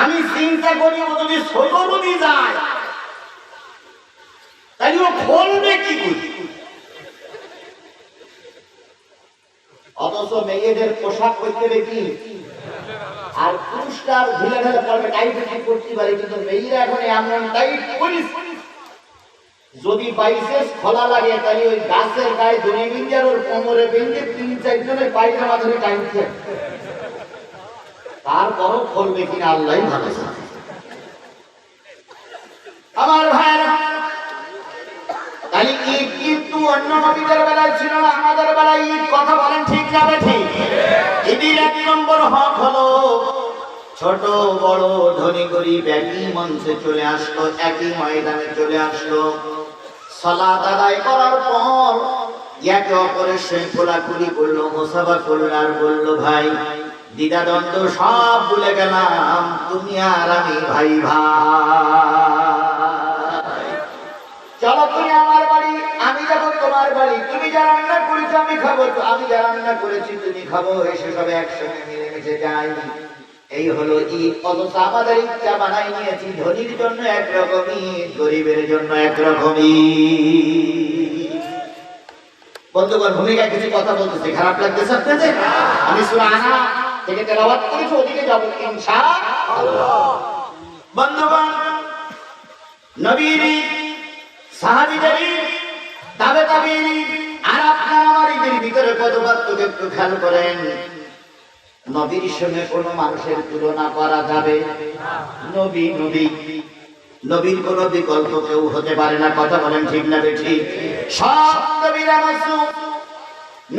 আমি চিন্তা করি ও যদি সদরদি যায়, তাহলে কি অথচ মেয়েদের পোশাক করতে হবে কি? আর পুরুষটার ঢিলে ঢেলে পড়বে টাইট করতে পারে, কিন্তু মেয়েরা এখন এমন টাইট পরিস যদি বাইসেস খোলা লাগে, তাহলে ওই গাছের গায়ে ধরে বিঞ্জার ওর কোমরে বেঁধে তিন চারজনের পায়জামা ধরে টাইমছে তারপরও খুলবে কিনা আল্লাহ ভালো। আমার তাহলে ঈদ অন্য নবীদের বেলায় ছিল না, আমাদের বেলায় ঈদ কথা বলেন ঠিক না ঠিক? ঈদের এক নম্বর হক হলো, ছোট, বড়, ধনী, গরিব, একই মঞ্চে চলে আসলো, একই ময়দানে চলে আসলো। সালাত আদায় করার পর একে অপরের সঙ্গে খোলাখুলি করল মোসাফা করল আর বলল, ভাই, দ্বিধাদ্বন্দ্ব সব ভুলে গেলাম। তুমি আর আমি, ভাই ভাই। চলো, তুমি আমার বাড়ি, আমি যাব তোমার বাড়ি। তুমি যা রান্না করেছ, আমি খাব। আমি যা করেছি, তুমি খাব। এসে সব একসঙ্গে মিলেমিশে যাই। এই হলো ঈদ। অথচ আমাদের ইচ্ছা বানাই নিয়েছি ধনীর জন্য একরকম ঈদ গরিবের জন্য একরকম ঈদ। বন্ধুগণ ভূমিকা কিছু কথা বলতেছি। খারাপ লাগতেছে আপনাদের? আমি সুরা আনা থেকে তেলাওয়াত করেছি ওদিকে বন্ধুগণ নবীর ঈদ, তাবে আর আপনার আমার ভিতরে কত একটু খেয়াল করেন? নবীর সঙ্গে কোনো মানুষের তুলনা করা যাবে? নবী নবী। নবীর কোন বিকল্প কেউ হতে পারে না, কথা বলেন ঠিক না ঠিক সব নবীরা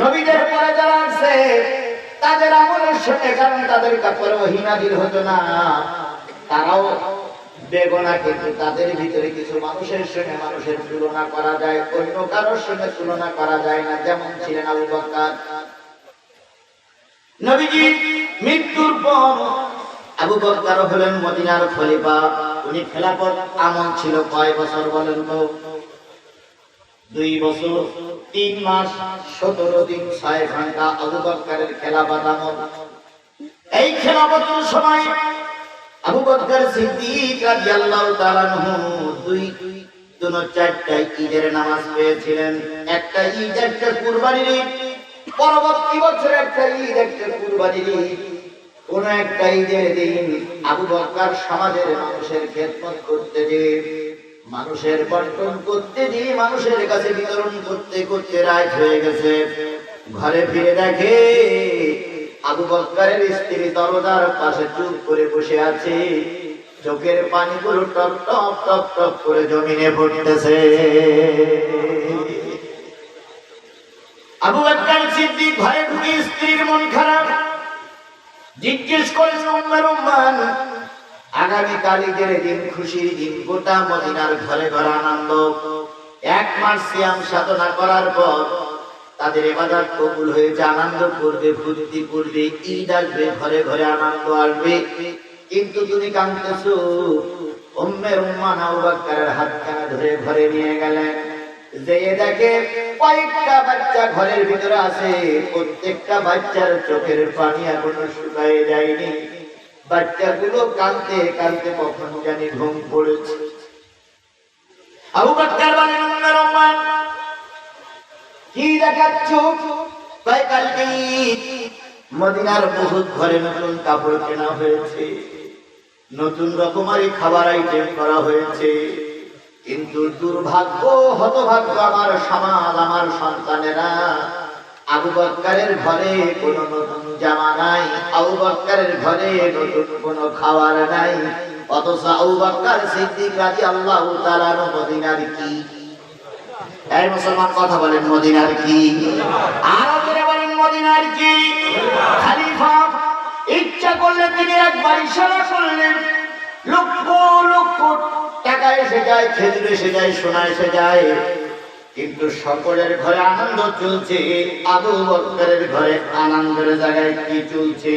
নবীদের পরে যারা আছে, তাদের আমলের সঙ্গে কারণ তাদের কাপড় হিনাদিল হতো না। তারাও বেগনা কিন্তু তাদের ভিতরে কিছু মানুষের সঙ্গে মানুষের তুলনা করা যায়, অন্য কারোর সঙ্গে তুলনা করা যায় না, যেমন ছিলেন আবু বকর। নবীজি, মৃত্যুর পর আবু বকর হলেন মদিনার খলিফা। উনি খেলাফত আমল ছিল কয় বছর বলেন তো? দুই বছর, তিন মাস, সতেরো দিন, ছয় ঘণ্টা আবু বকরের খেলাফত আমল। এই খেলাফতের সময় আবু বকর সিদ্দিক রাদিয়াল্লাহু তাআলা আনহু দুই, দুনো চারটা ঈদের নামাজ পেয়েছিলেন। একটা ঈদ, একটা কুরবানির ঈদ। পরবর্তী বছর একটা ঈদ, একটা কুরবানির ঈদ। কোন একটা ঈদের দিন আবু বকর সমাজের মানুষের খেদমত করতে যে, মানুষের বন্টন করতে দিয়ে মানুষের কাছে বিতরণ করতে করতে রাত হয়ে গেছে। ঘরে ফিরে দেখে আবু বকরের স্ত্রী দরজার পাশে চুপ করে বসে আছে। চোখের পানিগুলো টপ টপ টপ টপ করে জমিনে পড়তেছে। আবু বকর সিদ্দিক ঘরে ঢুকে স্ত্রীর মন খারাপ। জিজ্ঞেস করলেন উম্মার উম্মান আগামী কালীদের দিন খুশির দিন গোটা মদিনার ঘরে ঘরে আনন্দ। এক মাস সিয়াম সাধনা করার পর তাদের এবাদাত কবুল হয়েছে আনন্দ করবে, ফুর্তি করবে, ঈদ আসবে, ঘরে ঘরে আনন্দ আসবে। কিন্তু তুমি কাঁদতেছো উম্মের উম্মান আবু বকরের হাতখানা ধরে ঘরে নিয়ে গেলেন। যে বাচ্চা ঘরের ভিতরে প্রত্যেকটা বাচ্চার চোখের পানি এখনও যায়নি। বাচ্চাগুলো জানি ঘুম পড়েছে। উম্মের কি। মদিনার বহুত ঘরে নতুন কাপড় কেনা হয়েছে। নতুন রকমারি খাবার আইটেম করা হয়েছে। কিন্তু দুর্ভাগ্য, হতভাগ্য আমার সমাজ আমার সন্তানেরা। আবু বক্কারের ঘরে কোনো নতুন জামা নাই, আবু বক্কারের ঘরে নতুন কোনো খাবার নাই। অথচ আবু বক্কার সিদ্দিক রাজি আল্লাহ তাআলা মদিনার কি? এই মুসলমান কথা বলেন, মদিনার কি? আরও বলেন মদিনার কি? খালিফা, ইচ্ছা করলে তিনি একবার ইশারা করলেন, লক্ষ লক্ষ টাকা এসে যায়, খেজুর এসে যায়, সোনা এসে যায়। কিন্তু সকলের ঘরে আনন্দ চলছে, আবু বক্করের ঘরে আনন্দের জায়গায় কি চলছে?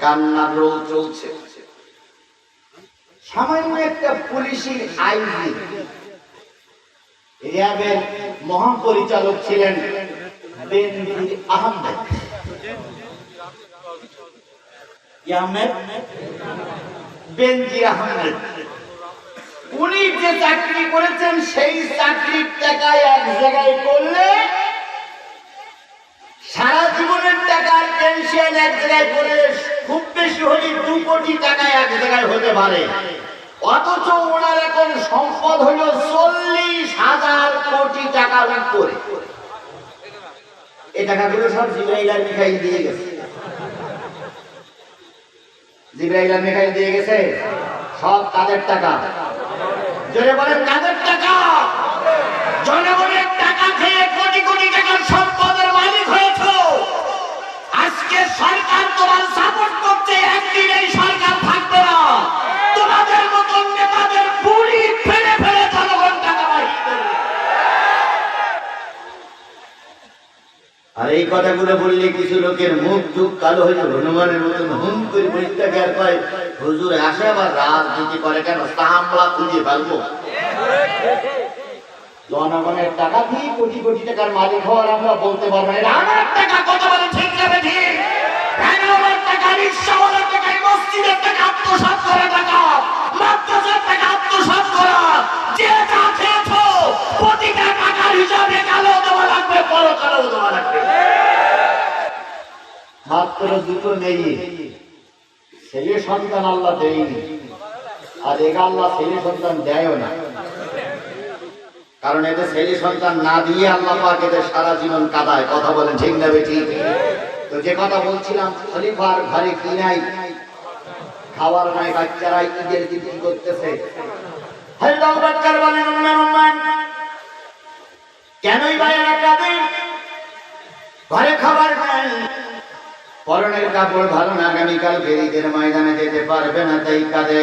কান্নার রোল চলছে। সামান্য একটা পুলিশের আইজি। র্যাবের মহাপরিচালক ছিলেন বেনজির আহমেদ। আহমেদ বেনজির আহমেদ। উনি যে চাকরি করেছেন, সেই চাকরির টাকায় এক জায়গায় করলে সারা জীবনের টাকার পেনশন এক জায়গায় করে খুব বেশি হলে দু কোটি টাকা এক জায়গায় হতে পারে। অথচ ওনার এখন সম্পদ হলো চল্লিশ হাজার কোটি টাকার উপরে। এই টাকাগুলো সব জিব্রাইল আর মিখাইল দিয়ে গেছে। জিব্রাইল আর মিখাইল দিয়ে গেছে? সব তাদের টাকা। জোরে বলেন কাদের এই কথাগুলো বললে কিছু লোকের মুখ চুখ কালো যাবে। হনুমানের মতন হুম করে আর পায় হুজুর আসে আবার রাজনীতি করে কেন? সামলা খুঁজে ফেলব। জনগণের টাকা দিয়ে কোটি কোটি টাকার মালিক হওয়ার আমরা বলতে পারব না। আমার টাকা কত বলে ঠিক যাবে ঠিক? মাত্র দুটো নেই ছেলে সন্তান আল্লাহ দেয়নি। আর এগা আল্লাহ ছেলে সন্তান দেয়ও না। কারণ এদের ছেলে সন্তান না দিয়ে আল্লাহ পাক এদের সারা জীবন কাদায়। কথা বলেন ঠিক না বেঠিক তো যে কথা বলছিলাম, খলিফার ঘরে কি নাই? খাবার নাই, বাচ্চারা ঈদের দিন করতেছে? কেনই বাইরে ঘরে খাবার নাই পরনের কাপড় ভালো না, আগামীকাল ফেরিদের ময়দানে যেতে পারবে না তাই কাঁদে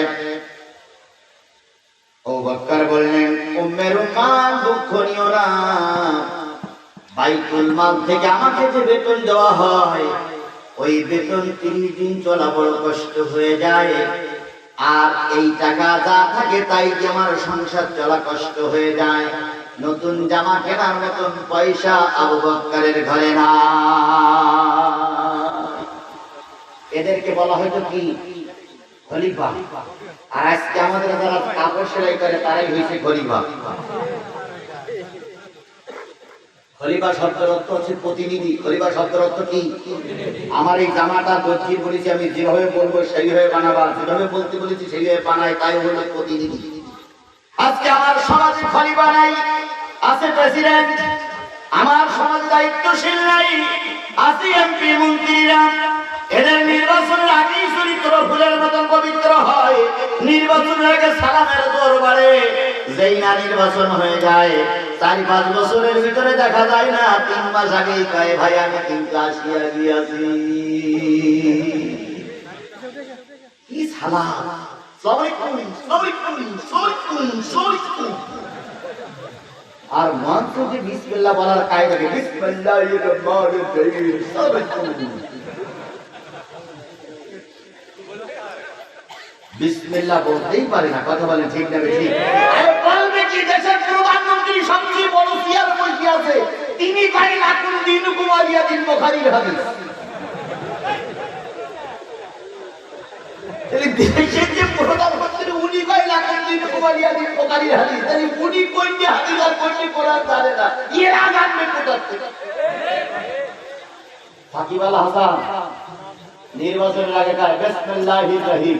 ও বক্কর বললেন উম্মের উম্মান দুঃখ নিও না। বাইতুল মাল থেকে আমাকে যে বেতন দেওয়া হয়, ওই বেতন তিরিশ দিন চলা বড় কষ্ট হয়ে যায়। আর এই টাকা যা থাকে তাই যে আমার সংসার চলা কষ্ট হয়ে যায়। নতুন জামা কেনার মতন পয়সা আবু বক্করের ঘরে না এদেরকে বলা হয়তো কি? আর আজকে আমাদের যারা কাপড় সেলাই করে, তারাই হয়েছে খলিফা। প্রতিনিধি। আমার এই জামাটা আমি যেভাবে বলব সেইভাবে বানাবা। যেভাবে বলতে বলেছি সেইভাবে বানাই তাই হলো প্রতিনিধি। আজকে আমার সমাজে খলিফা নাই, আছে প্রেসিডেন্ট, আমার সমাজ দায়িত্বশীল নাই, আছে এমপি, মন্ত্রীরা। এদের নির্বাচনের আগেই চরিত্র ফুলের মতন পবিত্র হয়। নির্বাচনের আগে সালামের জোর বাড়ে। যেই না নির্বাচন হয়ে যায়, চার পাঁচ বছরের ভিতরে দেখা যায় না, তিন মাস আগেই কয়, ভাই, আমি কিন্তু আসিয়া গিয়াছি। কি সালাম? আর বলার কায়দাকে রহমানির রহিম সালামালাইকুম বিসমিল্লাহ বলতেই পারে না কথা বলেন ঠিক না ঠিক। আরে বলবে কি দেশের প্রধানমন্ত্রী সবচেয়ে বড় বসে আছে? তিনি লাকুন দিন কুমারিয়া দিন বুখারীর হাদিস। দেশের যে প্রধানমন্ত্রী উনি ভাই লাকুন দিন কুমারিয়া দিন বুখারীর হাদিস? তাহলে উনি কোনটি হাদিস আর কোনটি কোরআন জানে না? এরা জানবে কোথা থেকে সাকিব আল হাসান নির্বাচনের আগে কার বিসমিল্লাহির রহিম।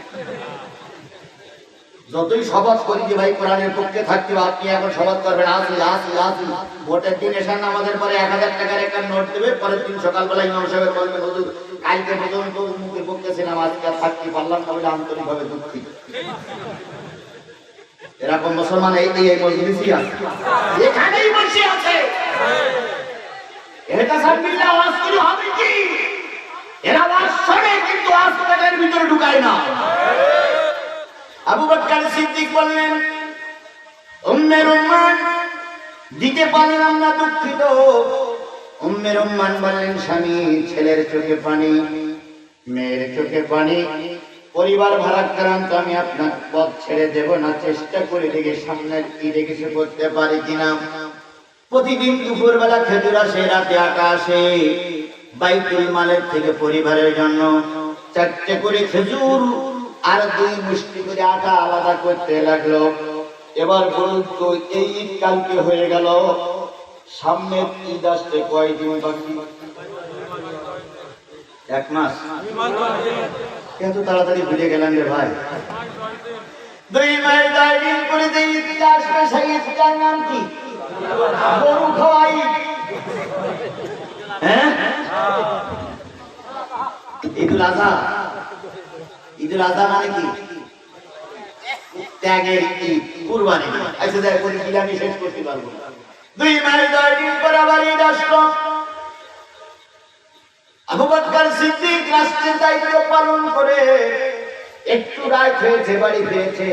যতই শপথ করি যে ভাই কোরআনের পক্ষে থাকতে হবে, আপনি এখন শপথ করবেন আসি আসি আসি ভোটের দিন এসে আমাদের পরে এক হাজার টাকার একটা নোট দেবে পরের দিন সকালবেলা ইমাম সাহেবের বলবেন হুজুর কালকে পর্যন্ত মুখে বকতেছিলাম আজকে আর থাকতে পারলাম না বলে আন্তরিকভাবে দুঃখিত এরকম মুসলমান এই এই মজলিসই আছে। এখানেই বসে আছে। এটা সামনে আওয়াজ করে হবে কি? এরা আওয়াজ শোনে কিন্তু আস্তাকের ভিতরে ঢুকায় না। আবু বকর সিদ্দিক বললেন উম্মে রুম্মান দিতে পারলাম না দুঃখিত। উম্মে রুম্মান বললেন, স্বামী, ছেলের চোখে পানি, মেয়ের চোখে পানি, পরিবার ভারাক্রান্ত, আমি আপনার পথ ছেড়ে দেব না, চেষ্টা করে দেখে সামনের ঈদে কিছু করতে পারি কিনা। প্রতিদিন দুপুর বেলা খেজুর আসে, রাতে আসে, বাইতুল মালের থেকে পরিবারের জন্য চারটে করে খেজুর আর দুই মুষ্টি করে আটা আলাদা করতে লাগল। এবার বলুন তো এই ঈদ কালকে হয়ে গেল। সামনের ঈদ আসতে কয়দিন বাকি? এক মাস। এত তাড়াতাড়ি ভুলে গেলেন রে ভাই। দুই মাস দশ দিন করে যে ঈদটা আসবে, সেই ঈদটার নাম কি? গরু খাওয়াই হ্যাঁ? ঈদুল আজহা। মানে কি? ত্যাগের কুরবানি আচ্ছা দেখ আমি শেষ করতে পারব দুই দশ দিন সিদ্দিক রাষ্ট্রের দায়িত্ব পালন করে একটু রাত হয়েছে বাড়ি ফিরেছে।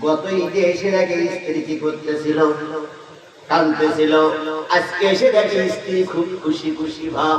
গত ঈদে এসে দেখে স্ত্রী কি করতেছিল? কাঁদতেছিল। আজকে এসে দেখে স্ত্রী খুব খুশি খুশি ভাব।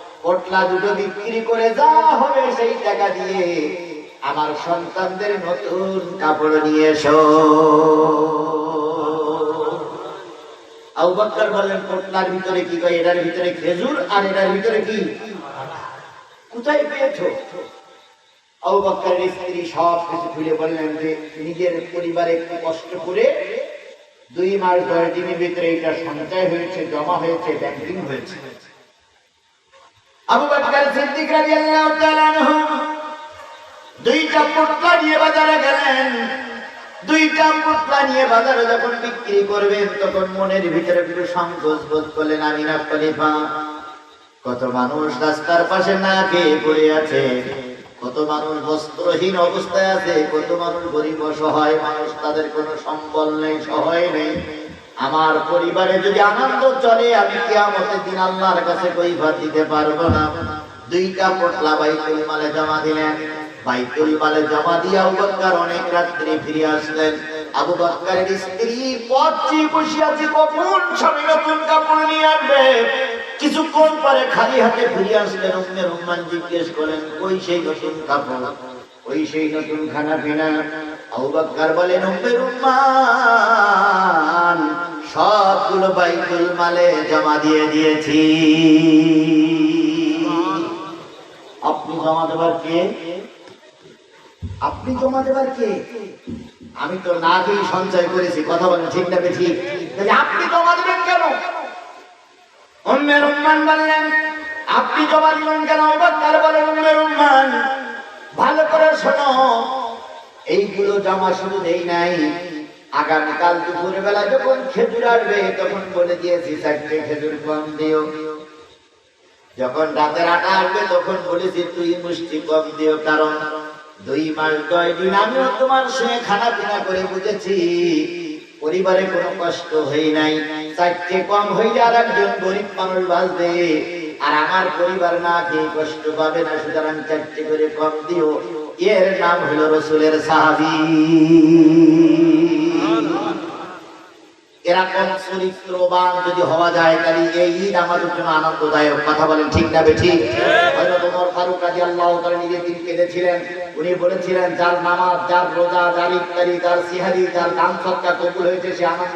পোটলা দুটো বিক্রি করে যা হবে সেই টাকা দিয়ে আমার সন্তানদের নতুন কাপড় নিয়ে এসো। পোটলার ভিতরে কি এটার ভিতরে আর এটার ভিতরে কি? পেয়েছ? সব কিছু খুলে নিজের পরিবারে একটু কষ্ট করে দুই মাস দিনের ভিতরে হয়েছে, জমা হয়েছে ব্যাংকিং হয়েছে। আবু বকর সিদ্দিক রাদিয়াল্লাহু তাআলা আনহু দুইটা পোটলা নিয়ে বাজারে গেলেন। দুইটা পোটলা নিয়ে বাজারে যখন বিক্রি করবেন, তখন মনের ভিতরে একটু সংকোচ বোধ করলেন আমি না খলিফা। কত মানুষ রাস্তার পাশে না খেয়ে পড়ে আছে, কত মানুষ বস্ত্রহীন অবস্থায় আছে, কত মানুষ গরিব অসহায় মানুষ, তাদের কোনো সম্বল নেই, সহায় নেই। আমার পরিবারে যদি আনন্দ চলে, আমি কিয়ামতের দিন আল্লাহর কাছে কৈফাত দিতে পারব না। দুইটা পোটলা বাইতুল মালে জমা দিলেন। বাইতুল মালে জমা দিয়ে বকর অনেক রাত্রে ফিরে আসলেন। আবু স্ত্রী বসে আছে কখন স্বামী নতুন কাপড় নিয়ে আসবে? কিছুক্ষণ পরে খালি হাতে ফিরে আসলেন উম্মে রহমান জিজ্ঞেস করেন কই সেই নতুন কাপড়? ওই সেই নতুন খানা পিনা আবু বলেন, উম্মে সবগুলো বাইতুল মালে জমা দিয়ে দিয়েছি। আপনি জমা দেবার কে? আপনি জমা দেবার কে? আমি তো না দিয়ে সঞ্চয় করেছি, কথা বলেন, ঠিক না তাহলে আপনি জমা দেবেন কেন? অন্যের উম্মান বললেন, আপনি জমা দিলেন কেন? তার বলেন অন্যের উম্মান ভালো করে শোনো, এইগুলো জমা শুধু দেই নাই আগামীকাল দুপুর বেলা যখন খেজুর আসবে, তখন বলে দিয়েছি, চারটে খেজুর কম দিও। যখন রাতের আটা আসবে, তখন বলেছি, তুই মুষ্টি কম দিও, কারণ দুই মাস দশ দিন আমিও তোমার সঙ্গে খানা পিনা করে বুঝেছি, পরিবারে কোনো কষ্ট হই নাই। চারটে কম হইলে আর একজন গরিব মানুষ বাঁচবে, আর আমার পরিবার না খেয়ে কষ্ট পাবে না, সুতরাং চারটে করে কম দিও। এর নাম হলো রসুলের সাহাবি। এরকম চরিত্রবান যদি হওয়া যায়, তাহলে এই ঈদ আমাদের জন্য আনন্দদায়ক। কথা বলেন ঠিক না ঠিক হয়েছে, সে আনন্দ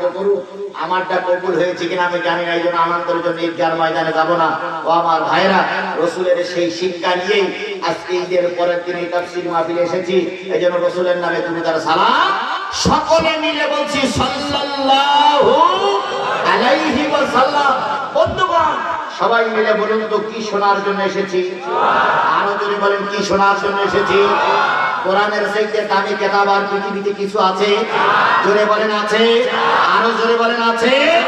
যাব না। ও আমার ভাইরা রসুলের সেই শিক্ষা নিয়েই আজকে ঈদের পরের দিন তাফসীর মাহফিলে এসেছি। এই জন্য রসুলের নামে তুমি তার সালাম সকলে মিলে বলছি সবাই মিলে বলুন তো, কি শোনার জন্য এসেছি? আরও যদি বলেন, কি শোনার জন্য এসেছি? কোরআনের চাইতে দামি কেতাব আর পৃথিবীতে কিছু আছে? জোরে বলেন, আছে। আরও জোরে বলেন, আছে।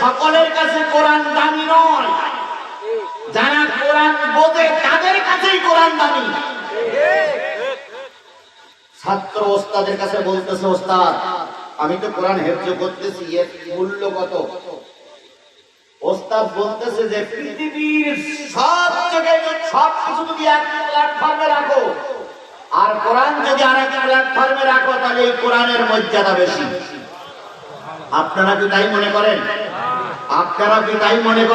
সকলের কাছে কোরআন দামি নয়। যারা কোরআন বোঝে, তাদের কাছেই কোরআন দামি। ছাত্র ওস্তাদের কাছে বলতেছে, ওস্তাদ, আমি তো কোরআন হেফজ করতেছি, এর মূল্য কত? ওস্তাদ বলতেছে যে, পৃথিবীর সব জায়গায় সব কিছু যদি এক প্ল্যাটফর্মে রাখো, আর কোরআন যদি আর এক প্ল্যাটফর্মে রাখো, তাহলে এই কোরআনের মর্যাদা বেশি। আপনারা কি তাই মনে করেন? আপনারা কি তাই মনে করেন?